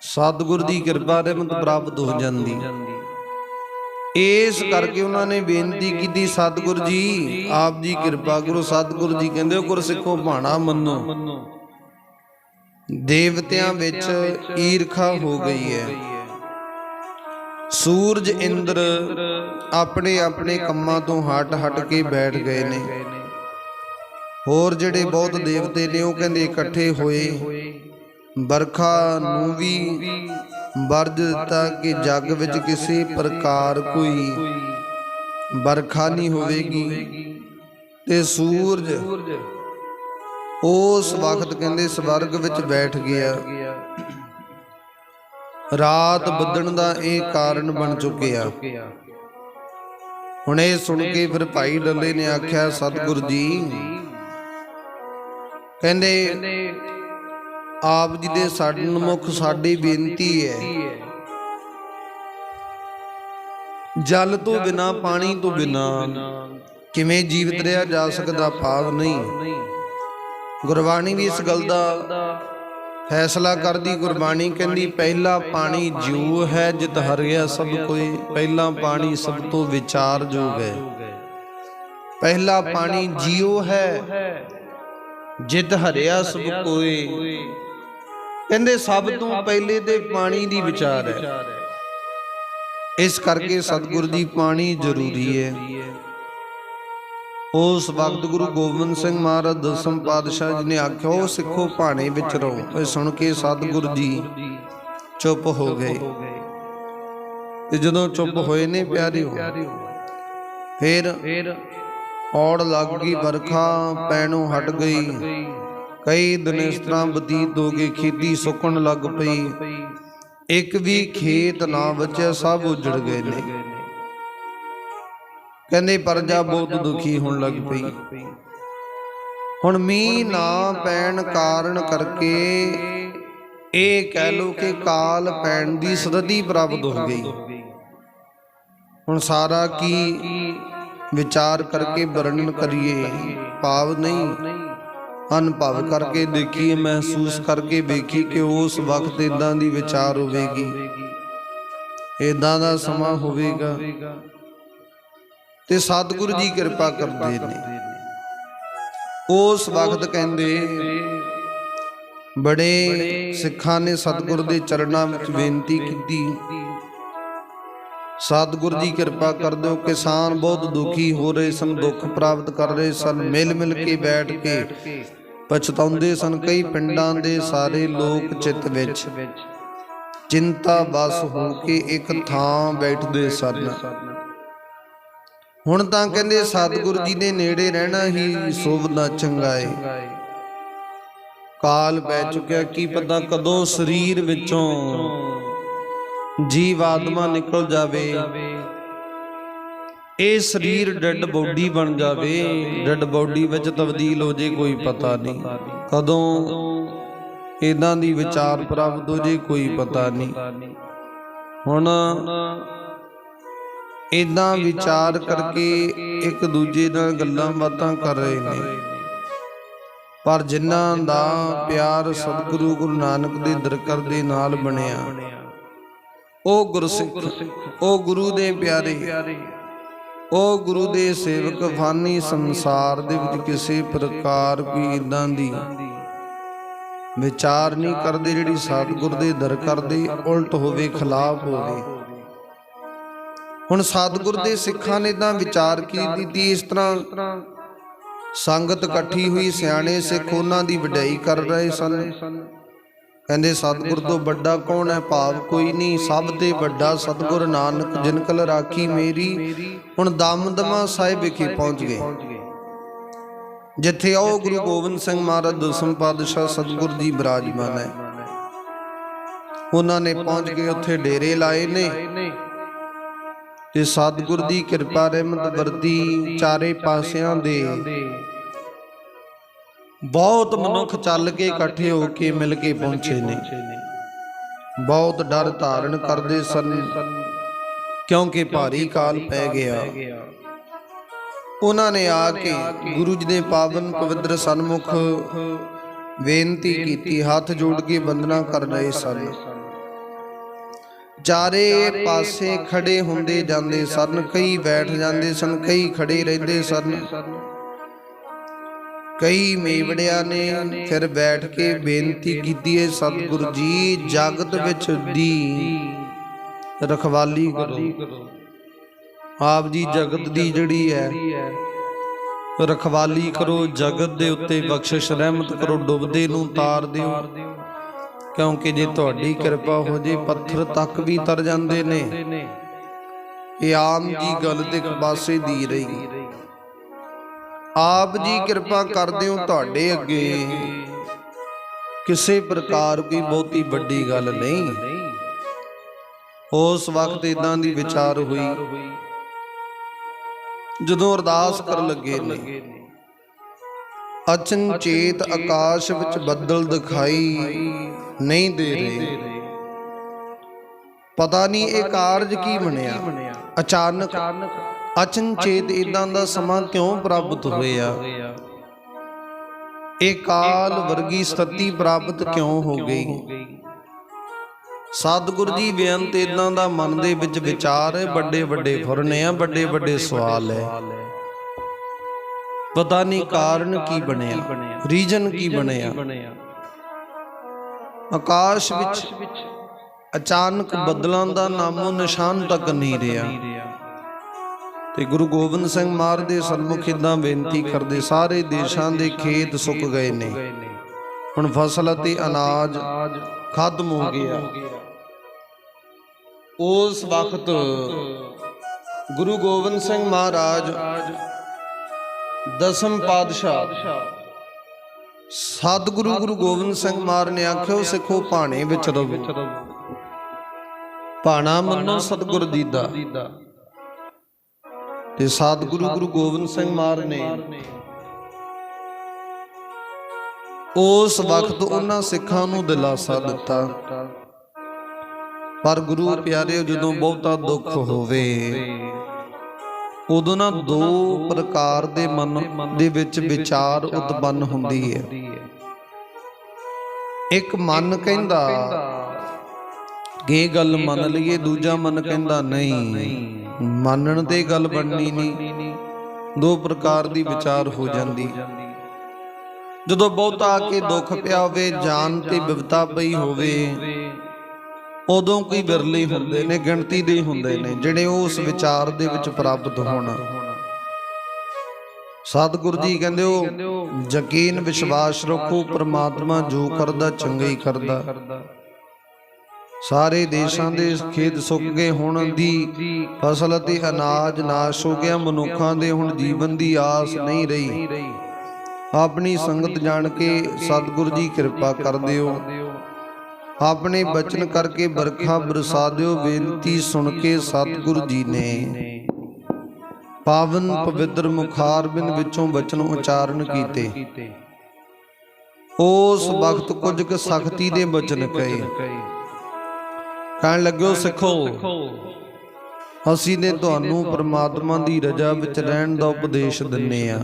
Speaker 1: ਸਤਿਗੁਰ ਦੀ ਕਿਰਪਾ ਰਹਿਮਤ ਪ੍ਰਾਪਤ ਹੋ ਜਾਂਦੀ। ਇਸ ਕਰਕੇ ਉਹਨਾਂ ਨੇ ਬੇਨਤੀ ਕੀਤੀ ਸਤਿਗੁਰ ਜੀ ਆਪ ਜੀ ਕਿਰਪਾ ਕਰੋ ਸਤਿਗੁਰ ਜੀ ਕਹਿੰਦੇ ਹੋ ਗੁਰਸਿੱਖੋ ਭਾਣਾ ਮੰਨੋ। ਦੇਵਤਿਆਂ ਵਿੱਚ ਈਰਖਾ ਹੋ ਗਈ ਹੈ ਸੂਰਜ ਇੰਦਰ ਆਪਣੇ ਆਪਣੇ ਕੰਮਾਂ ਤੋਂ ਹਟ ਹਟ ਕੇ ਬੈਠ ਗਏ ਨੇ। ਹੋਰ ਜਿਹੜੇ ਬਹੁਤ ਦੇਵਤੇ ਨੇ ਉਹ ਕਹਿੰਦੇ ਇਕੱਠੇ ਹੋਏ। ਬਰਖਾ ਨੂੰ ਵੀ ਵਰਜ ਦਿੱਤਾ ਕਿ ਜੱਗ ਵਿੱਚ ਕਿਸੇ ਪ੍ਰਕਾਰ ਕੋਈ ਬਰਖਾ ਨਹੀਂ ਹੋਵੇਗੀ। ਤੇ ਸੂਰਜ ਉਸ ਵਕਤ ਕਹਿੰਦੇ ਸਵਰਗ ਵਿੱਚ ਬੈਠ ਗਿਆ। ਰਾਤ ਬੱਦਣ ਦਾ ਇਹ ਕਾਰਨ ਬਣ ਚੁੱਕਿਆ। ਹੁਣ ਇਹ ਸੁਣ ਕੇ ਫਿਰ ਭਾਈ ਡੱਲੇ ਨੇ ਆਖਿਆ, ਸਤਿਗੁਰ ਜੀ, ਕਹਿੰਦੇ ਆਪ ਜੀ ਦੇ ਸਨਮੁਖ ਸਾਡੀ ਬੇਨਤੀ ਹੈ। ਜਲ ਤੋਂ ਬਿਨਾ ਪਾਣੀ ਤੋਂ ਬਿਨਾ ਕਿਵੇਂ ਜੀਵਤ ਰਿਹਾ ਜਾ ਸਕਦਾ ਭਾਵ ਨਹੀਂ। ਗੁਰਬਾਣੀ ਵੀ ਇਸ ਗੱਲ ਦਾ ਫੈਸਲਾ ਕਰਦੀ ਗੁਰਬਾਣੀ ਕਹਿੰਦੀ ਪਹਿਲਾ ਪਾਣੀ ਜੂ ਹੈ ਜਿਤ ਹਰਿਆ ਸਭ ਕੋਈ ਪਹਿਲਾ ਪਾਣੀ ਸਭ ਤੋਂ ਵਿਚਾਰ ਜੋਗ ਹੈ। ਪਹਿਲਾ ਪਾਣੀ ਜੀਉ ਹੈ ਜਿਤ ਹਰਿਆ ਸਭ ਕੋਈ ਕਹਿੰਦੇ ਸਭ ਤੋਂ ਪਹਿਲੇ ਤੇ ਪਾਣੀ ਦੀ ਵਿਚਾਰ ਹੈ। ਇਸ ਕਰਕੇ ਸਤਿਗੁਰ ਦੀ ਪਾਣੀ ਜ਼ਰੂਰੀ ਹੈ। ਉਸ ਵਕਤ ਗੁਰੂ ਗੋਬਿੰਦ ਸਿੰਘ ਮਹਾਰਾਜ ਦਸਮ ਪਾਤਸ਼ਾਹ ਜੀ ਨੇ ਆਖਿਆ ਉਹ ਸਿੱਖੋ ਭਾਣੇ ਵਿੱਚ ਰਹੋ। ਇਹ ਸੁਣ ਕੇ ਸਤਿਗੁਰ ਜੀ ਚੁੱਪ ਹੋ ਗਏ। ਤੇ ਜਦੋਂ ਚੁੱਪ ਹੋਏ ਨੇ ਪਿਆਰਿਓ ਫਿਰ ਔੜ ਲੱਗ ਗਈ ਵਰਖਾ ਪੈਣੋਂ ਹਟ ਗਈ। ਕਈ ਦਿਨ ਇਸ ਤਰ੍ਹਾਂ ਬਤੀਤ ਹੋ ਗਏ ਖੇਤੀ ਸੁੱਕਣ ਲੱਗ ਪਈ। ਇੱਕ ਵੀ ਖੇਤ ਨਾ ਬਚਿਆ, ਸਭ ਉਜੜ ਗਏ ਨੇ। ਕਹਿੰਦੇ ਪਰਜਾ ਬਹੁਤ ਦੁਖੀ ਹੋਣ ਲੱਗ ਪਈ। ਹੁਣ ਮੀਂਹ ਨਾ ਪੈਣ ਕਾਰਨ ਕਰਕੇ ਇਹ ਕਹਿ ਲੋ ਕਿ ਕਾਲ ਪੈਣ ਦੀ ਸਦਦੀ ਪ੍ਰਾਪਤ ਹੋ ਗਈ। ਹੁਣ ਸਾਰਾ ਕੀ ਵਿਚਾਰ ਕਰਕੇ ਵਰਣਨ ਕਰੀਏ, ਭਾਵ ਨਹੀਂ। ਅਨੁਭਵ ਕਰਕੇ ਦੇਖੀਏ ਮਹਿਸੂਸ ਕਰਕੇ ਵੇਖੀ ਕਿ ਉਸ ਵਕਤ ਇਦਾਂ ਦੀ ਵਿਚਾਰ ਹੋਵੇਗੀ। ਇਦਾਂ ਦਾ ਸਮਾਂ ਹੋਵੇਗਾ ਤੇ ਸਤਿਗੁਰੂ ਜੀ ਕਿਰਪਾ ਕਰਦੇ ਨੇ। ਉਸ ਵਕਤ ਕਹਿੰਦੇ, ਬੜੇ ਸਿੱਖਾਂ ਨੇ ਸਤਿਗੁਰ ਦੇ ਚਰਨਾਂ ਵਿੱਚ ਬੇਨਤੀ ਕੀਤੀ। ਸਤਿਗੁਰ ਜੀ ਕਿਰਪਾ ਕਰ ਦਿਓ ਕਿਸਾਨ ਬਹੁਤ ਦੁਖੀ ਹੋ ਰਹੇ ਸਨ, ਦੁੱਖ ਪ੍ਰਾਪਤ ਕਰ ਰਹੇ ਸਨ ਮਿਲ ਮਿਲ ਕੇ ਬੈਠ ਕੇ ਪਛਤਾਉਂਦੇ ਸਨ ਕਈ ਪਿੰਡਾਂ ਦੇ ਸਾਰੇ ਲੋਕ ਚਿੱਤ ਵਿੱਚ। ਚਿੰਤਾ ਵਸ ਹੋ ਕੇ ਇੱਕ ਥਾਂ ਬੈਠਦੇ ਸਨ। ਹੁਣ ਤਾਂ ਕਹਿੰਦੇ ਸਤਿਗੁਰੂ ਜੀ ਦੇ ਨੇੜੇ ਰਹਿਣਾ ਹੀ ਸੋਭਦਾ ਚੰਗਾ ਏ। ਕਾਲ ਪੈ ਚੁੱਕਿਆ, ਕੀ ਪਤਾ ਕਦੋਂ ਸਰੀਰ ਵਿੱਚੋਂ ਜੀਵ ਆਤਮਾ ਨਿਕਲ ਜਾਵੇ। ਇਹ ਸਰੀਰ ਡੈੱਡ ਬੋਡੀ ਬਣ ਜਾਵੇ, ਡੈੱਡ ਬੋਡੀ ਵਿੱਚ ਤਬਦੀਲ ਹੋ ਜੇ, ਕੋਈ ਪਤਾ ਨਹੀਂ। ਕਦੋਂ ਇਦਾਂ ਦੀ ਵਿਚਾਰ ਪ੍ਰਾਪਤ ਹੋ ਜੇ, ਕੋਈ ਪਤਾ ਨਹੀਂ। ਹੁਣ ਇਦਾਂ ਵਿਚਾਰ ਕਰਕੇ ਇੱਕ ਦੂਜੇ ਨਾਲ ਗੱਲਾਂ ਬਾਤਾਂ ਕਰ ਰਹੇ ਨੇ। ਪਰ ਜਿਨ੍ਹਾਂ ਦਾ ਪਿਆਰ ਸਤਿਗੁਰੂ ਗੁਰੂ ਨਾਨਕ ਦੇ ਦਰਕਰ ਦੇ ਨਾਲ ਬਣਿਆ, ਉਹ ਗੁਰਸਿੱਖ, ਉਹ ਗੁਰੂ ਦੇ ਪਿਆਰੇ। ਉਹ ਗੁਰੂ ਦੇ ਸੇਵਕ ਫਾਨੀ ਸੰਸਾਰ ਦੇ ਵਿੱਚ ਕਿਸੇ ਪ੍ਰਕਾਰ ਕੋਈ ਇਦਾਂ ਦੀ ਵਿਚਾਰ ਨਹੀਂ ਕਰਦੇ ਜਿਹੜੀ ਸਤਿਗੁਰ ਦੇ ਦਰ ਕਰਦੇ, ਉਲਟ ਹੋਵੇ, ਖਿਲਾਫ ਹੋਵੇ। ਹੁਣ ਸਤਿਗੁਰ ਦੇ ਸਿੱਖਾਂ ਨੇ ਤਾਂ ਵਿਚਾਰ ਕੀਤੀ ਇਸ ਤਰ੍ਹਾਂ ਸੰਗਤ ਇਕੱਠੀ ਹੋਈ, ਸਿਆਣੇ ਸਿੱਖ ਉਹਨਾਂ ਦੀ ਵਡਿਆਈ ਕਰ ਰਹੇ ਸਨ। ਕਹਿੰਦੇ, ਸਤਿਗੁਰ ਤੋਂ ਵੱਡਾ ਕੌਣ ਹੈ? ਭਾਵ ਕੋਈ ਨਹੀਂ। ਸਭ ਤੇ ਵੱਡਾ ਸਤਿਗੁਰ ਨਾਨਕ, ਜਿਨ ਕਲ ਰਾਖੀ ਮੇਰੀ। ਹੁਣ ਦਮਦਮਾ ਸਾਹਿਬ ਵਿਖੇ ਪਹੁੰਚ ਗਏ। ਜਿੱਥੇ ਉਹ ਗੁਰੂ ਗੋਬਿੰਦ ਸਿੰਘ ਮਹਾਰਾਜ ਦਸਮ ਪਾਤਸ਼ਾਹ ਸਤਿਗੁਰ ਜੀ ਬਿਰਾਜਮਾਨ ਹੈ। ਉਹਨਾਂ ਨੇ ਪਹੁੰਚ ਕੇ ਉੱਥੇ ਡੇਰੇ ਲਾਏ ਨੇ ਤੇ ਸਤਿਗੁਰ ਦੀ ਕਿਰਪਾ ਰਹਿਮਤ ਵਰਦੀ ਚਾਰੇ ਪਾਸਿਆਂ ਦੇ। ਬਹੁਤ ਮਨੁੱਖ ਚੱਲ ਕੇ ਇਕੱਠੇ ਹੋ ਕੇ ਮਿਲ ਕੇ ਪਹੁੰਚੇ ਨੇ। ਬਹੁਤ ਡਰ ਧਾਰਨ ਕਰਦੇ ਸਨ, ਕਿਉਂਕਿ ਭਾਰੀ ਕਾਲ ਪੈ ਗਿਆ। ਉਹਨਾਂ ਨੇ ਆ ਕੇ ਗੁਰੂ ਜੀ ਦੇ ਪਾਵਨ ਪਵਿੱਤਰ ਸਨਮੁਖ ਬੇਨਤੀ ਕੀਤੀ, ਹੱਥ ਜੋੜ ਕੇ ਵੰਦਨਾ ਕਰ ਰਹੇ ਸਨ। ਚਾਰੇ ਪਾਸੇ ਖੜੇ ਹੁੰਦੇ ਜਾਂਦੇ ਸਨ, ਕਈ ਬੈਠ ਜਾਂਦੇ ਸਨ, ਕਈ ਖੜੇ ਰਹਿੰਦੇ ਸਨ। ਕਈ ਮੇਵੜਿਆਂ ਨੇ ਫਿਰ ਬੈਠ ਕੇ ਬੇਨਤੀ ਕੀਤੀ ਹੈ ਸਤਿਗੁਰੂ ਜੀ, ਜਗਤ ਵਿੱਚ ਦੀ ਰਖਵਾਲੀ ਕਰੋ। ਆਪ ਜੀ ਜਗਤ ਦੀ ਜਿਹੜੀ ਹੈ, ਰਖਵਾਲੀ ਕਰੋ। ਜਗਤ ਦੇ ਉੱਤੇ ਬਖਸ਼ਿਸ਼, ਰਹਿਮਤ ਕਰੋ। ਡੁੱਬਦੇ ਨੂੰ ਤਾਰ ਦਿਓ। ਕਿਉਂਕਿ ਜੇ ਤੁਹਾਡੀ ਕਿਰਪਾ ਹੋ ਜੇ, ਪੱਥਰ ਤੱਕ ਵੀ ਤਰ ਜਾਂਦੇ ਨੇ। ਇਹ ਆਮ ਜੀ ਗੱਲ ਤੇ ਪਾਸੇ ਦੀ ਰਹੀ। ਆਪ ਜੀ ਕਿਰਪਾ ਕਰਦੇ ਹੋ ਤੁਹਾਡੇ ਅੱਗੇ। ਕਿਸੇ ਪ੍ਰਕਾਰ ਕੋਈ ਬਹੁਤੀ ਵੱਡੀ ਗੱਲ ਨਹੀਂ। ਉਸ ਵਕਤ ਇਦਾਂ ਦੀ ਵਿਚਾਰ ਹੋਈ। ਜਦੋਂ ਅਰਦਾਸ ਕਰਨ ਲੱਗੇ ਨੇ। ਅਚਨਚੇਤ ਆਕਾਸ਼ ਵਿੱਚ ਬੱਦਲ ਦਿਖਾਈ ਨਹੀਂ ਦੇ ਰਹੇ। ਪਤਾ ਨਹੀਂ ਇਹ ਕਾਰਜ ਕੀ ਬਣਿਆ। ਅਚਾਨਕ ਅਚਨਚੇਤ ਇਦਾਂ ਦਾ ਸਮਾਂ ਕਿਉਂ ਪ੍ਰਾਪਤ ਹੋਇਆ? ਇਹ ਕਾਲ ਵਰਗੀ ਸਤਿ ਪ੍ਰਾਪਤ ਕਿਉਂ ਹੋ ਗਈ? ਸਤਿਗੁਰ ਜੀ ਬੇਅੰਤ ਇਦਾਂ ਦਾ ਮਨ ਦੇ ਵਿੱਚ ਵਿਚਾਰ ਹੈ ਵੱਡੇ ਵੱਡੇ ਫੁਰਨੇ ਆ ਵੱਡੇ ਵੱਡੇ ਸਵਾਲ ਹੈ। ਪਤਾ ਨਹੀਂ ਕਾਰਨ ਕੀ ਬਣਿਆ ਰੀਜਨ ਕੀ ਬਣਿਆ? ਆਕਾਸ਼ ਵਿੱਚ ਅਚਾਨਕ ਬੱਦਲਾਂ ਦਾ ਨਾਮੋ ਨਿਸ਼ਾਨ ਤੱਕ ਨਹੀਂ ਰਿਹਾ। ਤੇ ਗੁਰੂ ਗੋਬਿੰਦ ਸਿੰਘ ਮਾਰ ਦੇ ਸਨਮੁਖ ਇਦਾਂ ਬੇਨਤੀ ਕਰਦੇ, ਸਾਰੇ ਦੇਸ਼ਾਂ ਦੇ ਖੇਤ ਸੁੱਕ ਗਏ ਨੇ। ਹੁਣ ਫਸਲ ਅਤੇ ਅਨਾਜ ਖਤਮ ਹੋ ਗਿਆ ਉਸ ਵਕਤ ਗੁਰੂ ਗੋਬਿੰਦ ਸਿੰਘ ਮਹਾਰਾਜ ਦਸਮ ਪਾਤਸ਼ਾਹ ਸਤਿਗੁਰੂ ਗੁਰੂ ਗੋਬਿੰਦ ਸਿੰਘ ਮਾਰ ਨੇ ਆਖਿਓ ਸਿੱਖੋ ਭਾਣੇ ਵਿੱਚ ਰਹੋ ਭਾਣਾ ਮੰਨੋ ਸਤਿਗੁਰ ਦੀਦਾ। ਤੇ ਸਤਿਗੁਰੂ ਗੁਰੂ ਗੋਬਿੰਦ ਸਿੰਘ ਮਹਾਰਾਜ ਨੇ ਉਸ ਵਕਤ ਉਹਨਾਂ ਸਿੱਖਾਂ ਨੂੰ ਦਿਲਾਸਾ ਦਿੱਤਾ। ਪਰ ਗੁਰੂ ਪਿਆਰਿਓ, ਜਦੋਂ ਬਹੁਤਾ ਦੁੱਖ ਹੋਵੇ, ਉਦੋਂ ਨਾ ਦੋ ਪ੍ਰਕਾਰ ਦੇ ਮਨ ਦੇ ਵਿੱਚ ਵਿਚਾਰ ਉਤਪੰਨ ਹੁੰਦੀ ਹੈ। ਇੱਕ ਮਨ ਕਹਿੰਦਾ, ਇਹ ਗੱਲ ਮੰਨ ਲਈਏ, ਦੂਜਾ ਮਨ ਕਹਿੰਦਾ, ਨਹੀਂ। ਮੰਨਣ ਤੇ ਗੱਲ ਬਣਨੀ ਨਹੀਂ। ਦੋ ਪ੍ਰਕਾਰ ਦੀ ਵਿਚਾਰ ਹੋ ਜਾਂਦੀ। ਜਦੋਂ। ਬਹੁਤਾ ਆ ਕੇ ਦੁੱਖ ਪਿਆ ਹੋਵੇ ਜਾਨ ਤੇ ਬਿਵਤਾ ਪਈ ਹੋਵੇ ਉਦੋਂ ਕੋਈ ਬਿਰਲੇ ਹੁੰਦੇ ਨੇ ਗਿਣਤੀ ਦੇ ਹੁੰਦੇ ਨੇ ਜਿਹੜੇ ਉਸ ਵਿਚਾਰ ਦੇ ਵਿੱਚ ਪ੍ਰਾਪਤ ਹੋਣ। ਸਤਿਗੁਰੂ ਜੀ ਕਹਿੰਦੇ ਉਹ ਯਕੀਨ ਵਿਸ਼ਵਾਸ ਰੱਖੋ ਪ੍ਰਮਾਤਮਾ ਜੋ ਕਰਦਾ ਚੰਗਾ ਹੀ ਕਰਦਾ। ਸਾਰੇ ਦੇਸ਼ਾਂ ਦੇ ਖੇਤ ਸੁੱਕ ਗਏ ਹੁਣ ਦੀ ਫਸਲ ਅਤੇ ਅਨਾਜ ਨਾਸ਼ ਹੋ ਗਿਆ, ਮਨੁੱਖਾਂ ਦੇ ਹੁਣ ਜੀਵਨ ਦੀ ਆਸ ਨਹੀਂ ਰਹੀ। ਆਪਣੀ ਸੰਗਤ ਜਾਣ ਕੇ ਸਤਿਗੁਰੂ ਜੀ ਕਿਰਪਾ ਕਰ ਦਿਓ। ਆਪਣੇ ਬਚਨ ਕਰਕੇ ਬਰਖਾ ਬਰਸਾ ਦਿਓ, ਬੇਨਤੀ ਸੁਣ ਕੇ ਸਤਿਗੁਰੂ ਜੀ ਨੇ। ਪਾਵਨ ਪਵਿੱਤਰ ਮੁਖਾਰਬਿੰਦ ਵਿੱਚੋਂ ਬਚਨ ਉਚਾਰਨ ਕੀਤੇ। ਉਸ ਵਕਤ ਕੁਝ ਕੁ ਸਖਤੀ ਦੇ ਬਚਨ ਕਹੇ। ਕਹਿਣ ਲੱਗਿਓ ਸਿੱਖੋ। ਅਸੀਂ ਨੇ ਤੁਹਾਨੂੰ ਪ੍ਰਮਾਤਮਾ ਦੀ ਰਜਾ ਵਿੱਚ ਰਹਿਣ ਦਾ ਉਪਦੇਸ਼ ਦਿੰਨੇ ਆ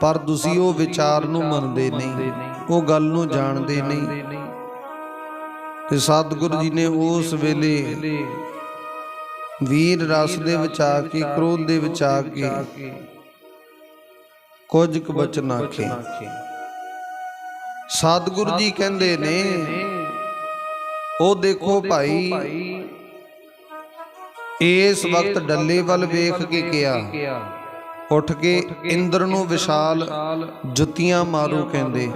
Speaker 1: ਪਰ ਤੁਸੀਂ ਉਹ ਵਿਚਾਰ ਨੂੰ ਮੰਨਦੇ ਨਹੀਂ। ਉਹ ਗੱਲ ਨੂੰ ਜਾਣਦੇ ਨਹੀਂ। ਤੇ ਸਤਿਗੁਰੂ ਜੀ ਨੇ ਉਸ ਵੇਲੇ ਵੀਰ ਰਸ ਦੇ ਵਿੱਚ ਆ ਕੇ ਕ੍ਰੋਧ ਦੇ ਵਿੱਚ ਆ ਕੇ ਕੁਝ ਕੁ ਬਚਨ ਆਖੇ। ਸਤਿਗੁਰੂ ਜੀ ਕਹਿੰਦੇ ਨੇ ਉਹ ਦੇਖੋ ਭਾਈ ਇਸ ਵਕਤ ਡੱਲੇ ਵੱਲ ਵੇਖ ਕੇ ਕਿਹਾ। ਉੱਠ ਕੇ ਇੰਦਰ ਨੂੰ ਵਿਸ਼ਾਲ ਜੁੱਤੀਆਂ ਮਾਰੋ ਕਹਿੰਦੇ।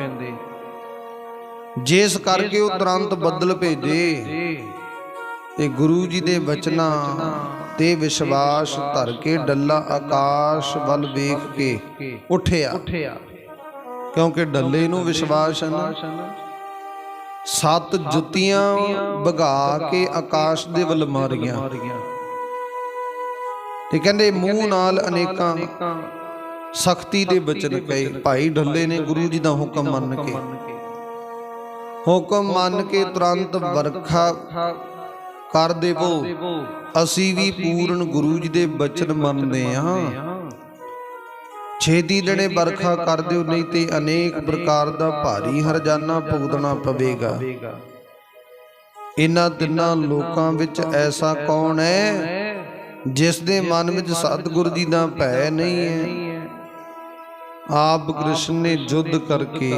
Speaker 1: ਜਿਸ ਕਰਕੇ ਉਹ ਤੁਰੰਤ ਬੱਦਲ ਭੇਜੇ। ਤੇ ਗੁਰੂ ਜੀ ਦੇ ਬਚਨਾਂ ਤੇ ਵਿਸ਼ਵਾਸ ਧਰ ਕੇ ਡੱਲਾ ਆਕਾਸ਼ ਵੱਲ ਵੇਖ ਕੇ ਉੱਠਿਆ। ਕਿਉਂਕਿ ਡੱਲੇ ਨੂੰ ਵਿਸ਼ਵਾਸ ਹੈ ਨਾ ਸੱਤ ਜੁੱਤੀਆਂ ਭਗਾ ਕੇ ਆਕਾਸ਼ ਦੇ ਵੱਲ ਮਾਰੀਆਂ। ਤੇ ਕਹਿੰਦੇ ਮੂੰਹ ਨਾਲ ਅਨੇਕਾਂ ਸਖਤੀ ਦੇ ਬਚਨ ਕਹੇ। ਭਾਈ ਢੱਲੇ ਨੇ ਗੁਰੂ ਜੀ ਦਾ ਹੁਕਮ ਮੰਨ ਕੇ। ਹੁਕਮ ਮੰਨ ਕੇ ਤੁਰੰਤ ਵਰਖਾ ਕਰ ਦੇਵੋ। ਅਸੀਂ ਵੀ ਪੂਰਨ ਗੁਰੂ ਜੀ ਦੇ ਬਚਨ ਮੰਨਦੇ ਹਾਂ। ਛੇਤੀ ਲੜੇ ਵਰਖਾ ਕਰ ਦਿਓ ਨਹੀਂ ਤੇ ਅਨੇਕ ਪ੍ਰਕਾਰ ਦਾ ਭਾਰੀ ਹਰਜਾਨਾ ਭੁਗਤਣਾ ਪਵੇਗਾ। ਇਹਨਾਂ ਤਿੰਨਾਂ ਲੋਕਾਂ ਵਿੱਚ ਐਸਾ ਕੌਣ ਹੈ ਜਿਸ ਦੇ ਮਨ ਵਿੱਚ ਸਤਿਗੁਰੂ ਜੀ ਦਾ ਭੈ ਨਹੀਂ ਹੈ। ਆਪ ਕ੍ਰਿਸ਼ਨ ਨੇ ਜੁੱਧ ਕਰਕੇ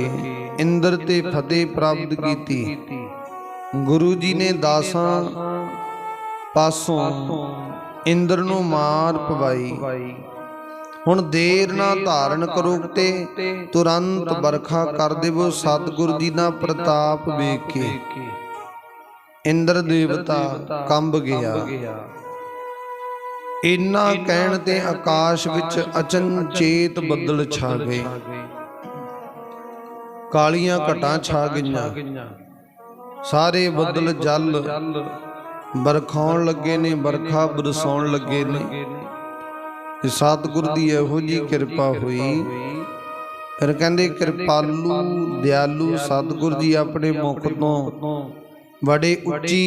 Speaker 1: ਇੰਦਰ ਤੇ ਫਤਿਹ ਪ੍ਰਾਪਤ ਕੀਤੀ। ਗੁਰੂ ਜੀ ਨੇ ਦਾਸਾਂ ਪਾਸੋਂ ਇੰਦਰ ਨੂੰ ਮਾਰ ਪਵਾਈ। ਹੁਣ ਦੇਰ ਨਾ ਧਾਰਨ ਕਰੋ ਤੇ ਤੁਰੰਤ ਵਰਖਾ ਕਰ ਦੇਵੋ ਸਤਿਗੁਰ ਜੀ ਦਾ ਪ੍ਰਤਾਪ ਵੇਖ। ਕੇ ਇੰਦਰ ਦੇਵਤਾ ਕੰਬ ਗਿਆ। ਇੰਨਾ ਕਹਿਣ ਤੇ ਆਕਾਸ਼ ਵਿੱਚ ਅਚਨਚੇਤ ਬੱਦਲ ਛਾ ਗਏ। ਕਾਲੀਆਂ ਘਟਾਂ ਛਾ ਗਈਆਂ। ਸਾਰੇ ਬੱਦਲ ਜਲ ਬਰਖਾਉਣ ਲੱਗੇ ਨੇ ਬਰਖਾ ਬਰਸਾਉਣ ਲੱਗੇ ਨੇ। ਤੇ ਸਤਿਗੁਰ ਦੀ ਇਹੋ ਜੀ ਕਿਰਪਾ ਹੋਈ ਫਿਰ ਕਹਿੰਦੇ ਕਿਰਪਾਲੂ ਦਿਆਲੂ ਸਤਿਗੁਰ ਜੀ ਆਪਣੇ ਮੁਖ ਤੋਂ ਬੜੇ ਉੱਚੀ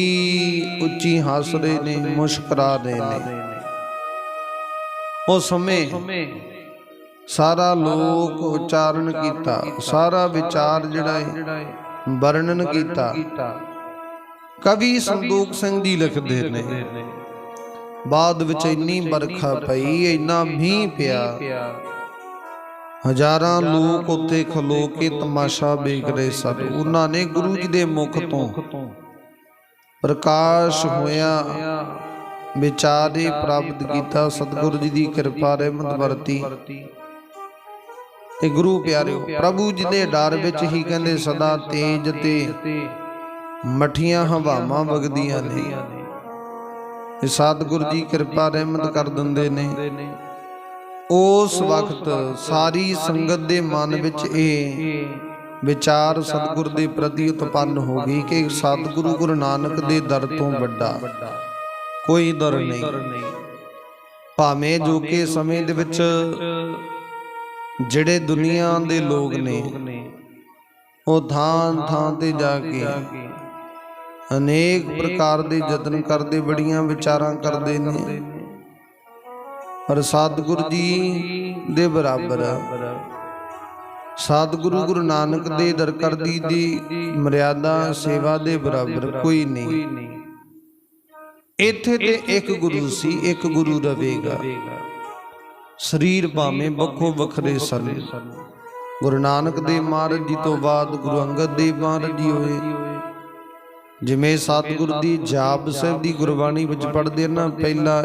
Speaker 1: ਉੱਚੀ ਹੱਸ ਰਹੇ ਨੇ ਮੁਸਕਰਾ ਰਹੇ ਨੇ। ਉਹ ਸਮੇਂ ਸਾਰਾ ਲੋਕ ਉਚਾਰਨ ਕੀਤਾ ਸਾਰਾ ਵਿਚਾਰ ਜਿਹੜਾ ਹੈ ਵਰਣਨ ਕੀਤਾ। ਕਵੀ ਸੰਦੂਕ ਸਿੰਘ ਜੀ ਲਿਖਦੇ ਨੇ। ਬਾਅਦ ਵਿੱਚ ਇੰਨੀ ਬਰਖਾ ਪਈ ਇੰਨਾ ਮੀਂਹ ਪਿਆ। ਹਜ਼ਾਰਾਂ ਲੋਕ ਉੱਤੇ ਖਲੋ ਕੇ ਤਮਾਸ਼ਾ ਵੇਖ ਰਹੇ ਸਨ। ਉਹਨਾਂ ਨੇ ਗੁਰੂ ਜੀ ਦੇ ਮੁਖ ਤੋਂ ਪ੍ਰਕਾਸ਼ ਹੋਇਆ ਵਿਚਾਰੇ ਪ੍ਰਾਪਤ ਕੀਤਾ ਸਤਿਗੁਰੂ ਜੀ ਦੀ ਕਿਰਪਾ ਰਹਿਮਤ ਵਰਤੀ। ਤੇ ਗੁਰੂ ਪਿਆਰਿਓ ਪ੍ਰਭੂ ਜੀ ਦੇ ਡਰ ਵਿੱਚ ਹੀ ਕਹਿੰਦੇ ਸਦਾ ਤੇਜ ਤੇ ਮਠੀਆਂ ਹਵਾਵਾਂ ਵਗਦੀਆਂ ਨੇ। ਇਹ ਸਤਿਗੁਰੂ ਜੀ ਕਿਰਪਾ ਰਹਿਮਤ ਕਰ ਦਿੰਦੇ ਨੇ। ਉਸ ਵਕਤ ਸਾਰੀ ਸੰਗਤ ਦੇ ਮਨ ਵਿੱਚ ਇਹ ਵਿਚਾਰ ਸਤਿਗੁਰ ਦੇ ਪ੍ਰਤੀ ਉਤਪੰਨ ਹੋ ਗਈ ਕਿ ਸਤਿਗੁਰੂ ਗੁਰੂ ਨਾਨਕ ਦੇ ਦਰ ਤੋਂ ਵੱਡਾ ਕੋਈ ਦਰ ਨਹੀਂ। ਭਾਵੇਂ ਜੋ ਕਿ ਸਮੇਂ ਦੇ ਵਿੱਚ ਜਿਹੜੇ ਦੁਨੀਆ ਦੇ ਲੋਕ ਨੇ, ਉਹ ਥਾਂ ਥਾਂ ਤੇ ਜਾ ਕੇ ਅਨੇਕ ਪ੍ਰਕਾਰ ਦੇ ਯਤਨ ਕਰਦੇ ਬੜੀਆਂ ਵਿਚਾਰਾਂ ਕਰਦੇ ਨੇ। ਪਰ ਸਤਿਗੁਰੂ ਜੀ ਦੇ ਬਰਾਬਰ ਸਤਿਗੁਰੂ ਗੁਰੂ ਨਾਨਕ ਦੇ ਦਰ ਕਰਦੀ ਦੀ ਮਰਿਆਦਾ ਸੇਵਾ ਦੇ ਬਰਾਬਰ ਕੋਈ ਨਹੀਂ। ਇੱਥੇ ਤੇ ਇੱਕ ਗੁਰੂ ਸੀ ਇੱਕ ਗੁਰੂ ਰਵੇਗਾ। ਸਰੀਰ ਭਾਵੇਂ ਵੱਖੋ ਵੱਖਰੇ ਸਨ। ਗੁਰੂ ਨਾਨਕ ਦੇਵ ਮਹਾਰਾਜ ਜੀ ਤੋਂ ਬਾਅਦ ਗੁਰੂ ਅੰਗਦ ਦੇਵ ਮਹਾਰਾਜ ਜੀ ਹੋਏ। ਜਿਵੇਂ ਸਤਿਗੁਰੂ ਦੀ ਜਾਪ ਸਾਹਿਬ ਦੀ ਗੁਰਬਾਣੀ ਵਿੱਚ ਪੜ੍ਹਦੇ ਨਾ, ਪਹਿਲਾ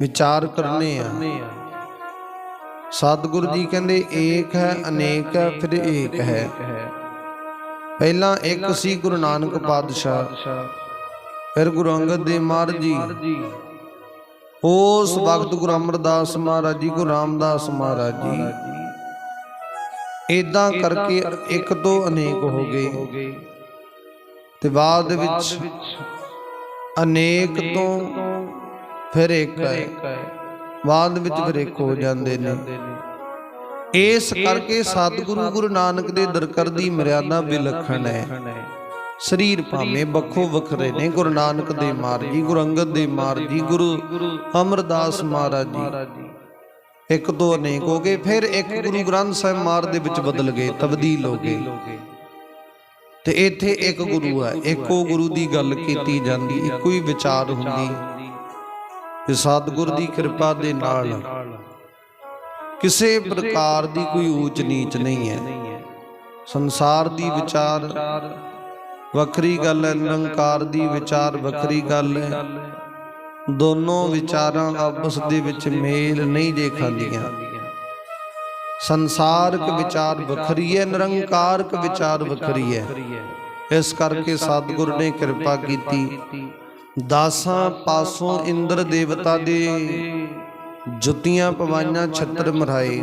Speaker 1: ਵਿਚਾਰ ਕਰਨੇ ਆ। ਸਤਿਗੁਰੂ ਜੀ ਕਹਿੰਦੇ, ਏਕ ਹੈ, ਅਨੇਕ ਹੈ, ਫਿਰ ਏਕ ਹੈ। ਪਹਿਲਾਂ ਇੱਕ ਸੀ ਗੁਰੂ ਨਾਨਕ ਪਾਤਸ਼ਾਹ, ਫਿਰ ਗੁਰੂ ਅੰਗਦ ਦੇਵ ਮਹਾਰਾਜ ਜੀ। ਉਸ ਵਕਤ ਗੁਰੂ ਅਮਰਦਾਸ ਮਹਾਰਾਜ ਜੀ, ਗੁਰੂ ਰਾਮਦਾਸ ਮਹਾਰਾਜ ਜੀ ਇਦਾਂ ਕਰਕੇ ਇੱਕ ਤੋਂ ਅਨੇਕ ਹੋ ਗਏ। ਤੇ ਬਾਅਦ ਵਿੱਚ ਅਨੇਕ ਤੋਂ ਫਿਰ ਇੱਕ ਹੈ ਬਾਅਦ ਵਿੱਚ ਫਿਰ ਇੱਕ ਹੋ ਜਾਂਦੇ ਨੇ। ਇਸ ਕਰਕੇ ਸਤਿਗੁਰੂ ਗੁਰੂ ਨਾਨਕ ਦੇ ਦਰਕਰ ਦੀ ਮਰਿਆਦਾ ਵਿਲੱਖਣ ਹੈ। ਸਰੀਰ ਭਾਵੇਂ ਵੱਖੋ ਵੱਖਰੇ ਨੇ ਗੁਰੂ ਨਾਨਕ ਦੇ ਮਾਰ ਜੀ ਗੁਰੂ ਅੰਗਦ ਦੇ ਮਾਰ ਜੀ ਗੁਰੂ ਅਮਰਦਾਸ ਮਹਾਰਾਜ ਜੀ। ਇੱਕ ਤੋਂ ਅਨੇਕ ਹੋ ਗਏ ਫਿਰ ਇੱਕ ਗੁਰੂ ਗ੍ਰੰਥ ਸਾਹਿਬ ਮਾਰ ਦੇ ਵਿੱਚ ਬਦਲ ਗਏ ਤਬਦੀਲ ਹੋ ਗਏ। ਤੇ ਇੱਥੇ ਇੱਕ ਗੁਰੂ ਹੈ, ਇੱਕੋ ਗੁਰੂ ਦੀ ਗੱਲ ਕੀਤੀ ਜਾਂਦੀ, ਇੱਕੋ ਹੀ ਵਿਚਾਰ ਹੁੰਦੀ। ਤੇ ਸਤਿਗੁਰ ਦੀ ਕਿਰਪਾ ਦੇ ਨਾਲ ਕਿਸੇ ਪ੍ਰਕਾਰ ਦੀ ਕੋਈ ਊਚ ਨੀਚ ਨਹੀਂ ਹੈ। ਸੰਸਾਰ ਦੀ ਵਿਚਾਰ ਵੱਖਰੀ ਗੱਲ ਹੈ ਨਿਰੰਕਾਰ ਦੀ ਵਿਚਾਰ ਵੱਖਰੀ ਗੱਲ ਹੈ। ਦੋਨੋਂ ਵਿਚਾਰਾਂ ਆਪਸ ਦੇ ਵਿੱਚ ਮੇਲ ਨਹੀਂ ਜੇ ਖਾਂਦੀਆਂ ਸੰਸਾਰਕ ਵਿਚਾਰ ਵੱਖਰੀ ਹੈ ਨਿਰੰਕਾਰਕ ਵਿਚਾਰ ਵੱਖਰੀ ਹੈ ਇਸ ਕਰਕੇ ਸਤਿਗੁਰ ਨੇ ਕਿਰਪਾ ਕੀਤੀ। ਦਾਸਾਂ ਪਾਸੋਂ ਇੰਦਰ ਦੇਵਤਾ ਦੇ ਜੁੱਤੀਆਂ ਪਵਾਈਆਂ ਛੱਤਰ ਮਰਾਏ।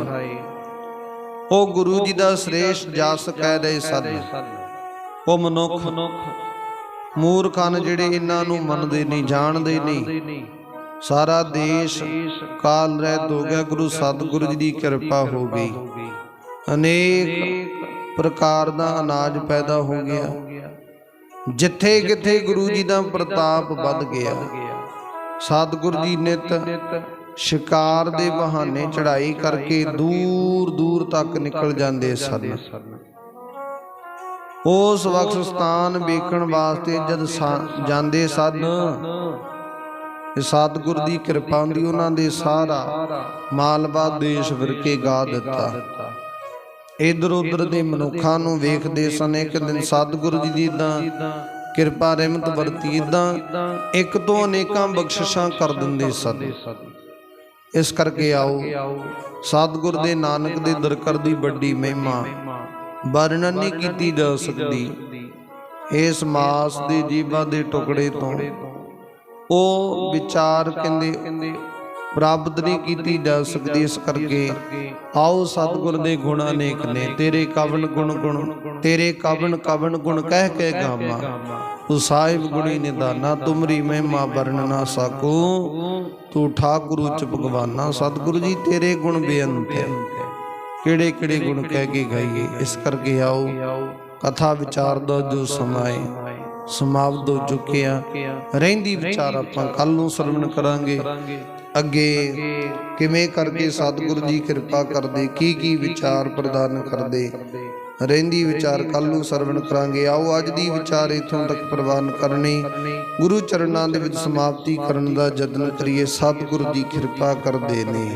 Speaker 1: ਉਹ ਗੁਰੂ ਜੀ ਦਾ ਸ੍ਰੇਸ਼ਟ ਜਸ ਕਹਿ ਰਹੇ ਸਨ। ਉਹ ਮਨੁੱਖ। ਮੂਰਖਨ ਜਿਹੜੇ ਇਹਨਾਂ ਨੂੰ ਮੰਨਦੇ ਨਹੀਂ। ਜਾਣਦੇ ਨਹੀਂ। ਸਾਰਾ ਦੇਸ਼ ਕਾਲ ਰਹਿਤ ਹੋ ਗਿਆ, ਗੁਰੂ ਸਤਿਗੁਰੂ ਜੀ ਦੀ ਕਿਰਪਾ ਹੋ ਗਈ। ਅਨੇਕ ਪ੍ਰਕਾਰ ਦਾ ਅਨਾਜ ਪੈਦਾ ਹੋ ਗਿਆ। ਜਿੱਥੇ ਕਿੱਥੇ ਗੁਰੂ ਜੀ ਦਾ ਪ੍ਰਤਾਪ ਵੱਧ ਗਿਆ। ਸਤਿਗੁਰੂ ਜੀ ਨਿਤ ਸ਼ਿਕਾਰ ਦੇ ਬਹਾਨੇ ਚੜਾਈ ਕਰਕੇ ਦੂਰ ਦੂਰ ਤੱਕ ਨਿਕਲ ਜਾਂਦੇ ਸਨ। ਉਸ ਵਕਤ ਸਥਾਨ ਵੇਖਣ ਵਾਸਤੇ ਜਦ ਸਾ- ਜਾਂਦੇ ਸਨ ਇਹ ਸਤਿਗੁਰ ਦੀ ਕਿਰਪਾ ਹੁੰਦੀ, ਉਹਨਾਂ ਦੇ ਸਾਰਾ ਮਾਲਵਾ ਦੇਸ਼ ਵਿਰਕੇ ਗਾ ਦਿੱਤਾ। ਇਧਰ ਉਧਰ ਦੇ ਮਨੁੱਖਾਂ ਨੂੰ ਵੇਖਦੇ ਸਨ, ਇੱਕ ਦਿਨ ਸਤਿਗੁਰੂ ਜੀ ਦੀ ਦਾ ਕਿਰਪਾ ਰਹਿਮਤ ਵਰਤੀ, ਇਦਾਂ ਇੱਕ ਤੋਂ ਅਨੇਕਾਂ ਬਖਸ਼ਿਸ਼ਾਂ ਕਰ ਦਿੰਦੇ ਸਨ। ਇਸ ਕਰਕੇ ਆਓ, ਸਤਿਗੁਰ ਦੇ ਨਾਨਕ ਦੇ ਦਰਕਰ ਦੀ ਵੱਡੀ ਮਹਿਮਾ ਵਰਣਨ ਨਹੀਂ ਕੀਤੀ ਜਾ ਸਕਦੀ। ਇਸ ਮਾਸ ਦੇ ਜੀਵਾਂ ਦੇ ਟੁਕੜੇ ਤੋਂ ਉਹ ਵਿਚਾਰ ਕਹਿੰਦੇ ਪ੍ਰਾਪਤ ਨਹੀਂ ਕੀਤੀ ਜਾ ਸਕਦੀ ਇਸ ਕਰਕੇ। ਆਓ ਸਤਿਗੁਰ ਦੇ ਗੁਣ ਅਨੇਕ ਨੇ। ਤੇਰੇ ਕਵਨ ਗੁਣ ਗੁਣ। ਤੇਰੇ ਕਵਨ ਕਵਨ ਗੁਣ ਕਹਿ ਕੇ ਗਾਵਾਂ। ਤੂੰ ਸਾਹਿਬ ਗੁਣੀ ਨਿਦਾਨਾ ਤੁਮਰੀ ਮਹਿਮਾ ਵਰਣ ਨਾ ਸਕੂ। ਤੂੰ ਠਾਕੁਰ ਉੱਚ ਭਗਵਾਨਾ। ਸਤਿਗੁਰੂ ਜੀ ਤੇਰੇ ਗੁਣ ਬੇਅੰਤ ਹੈ। ਕਿਹੜੇ ਕਿਹੜੇ ਗੁਣ ਕਹਿ ਕੇ ਗਾਈਏ? ਇਸ ਕਰਕੇ ਆਓ। ਕਥਾ ਵਿਚਾਰ ਦਾ ਜੋ ਸਮਾਏ ਸਮਾਪਤ ਹੋ ਚੁੱਕਿਆ ਰਹਿੰਦੀ ਵਿਚਾਰ ਆਪਾਂ ਕੱਲ ਨੂੰ ਸਰਵਣ ਕਰਾਂਗੇ। ਅੱਗੇ ਕਿਵੇਂ ਕਰਕੇ ਸਤਿਗੁਰੂ ਜੀ ਕਿਰਪਾ ਕਰਦੇ ਕੀ ਕੀ ਵਿਚਾਰ ਪ੍ਰਦਾਨ ਕਰਦੇ। ਰਹਿੰਦੀ ਵਿਚਾਰ ਕੱਲ ਨੂੰ ਸਰਵਣ ਕਰਾਂਗੇ। ਆਓ ਅੱਜ ਦੀ ਵਿਚਾਰ ਇਥੋਂ ਤੱਕ ਪ੍ਰਵਾਨ ਕਰਨੀ। ਗੁਰੂ ਚਰਨਾਂ ਦੇ ਵਿੱਚ ਸਮਾਪਤੀ ਕਰਨ ਦਾ ਯਤਨ ਕਰੀਏ। ਸਤਿਗੁਰੂ ਜੀ ਕਿਰਪਾ ਕਰਦੇ ਨੇ।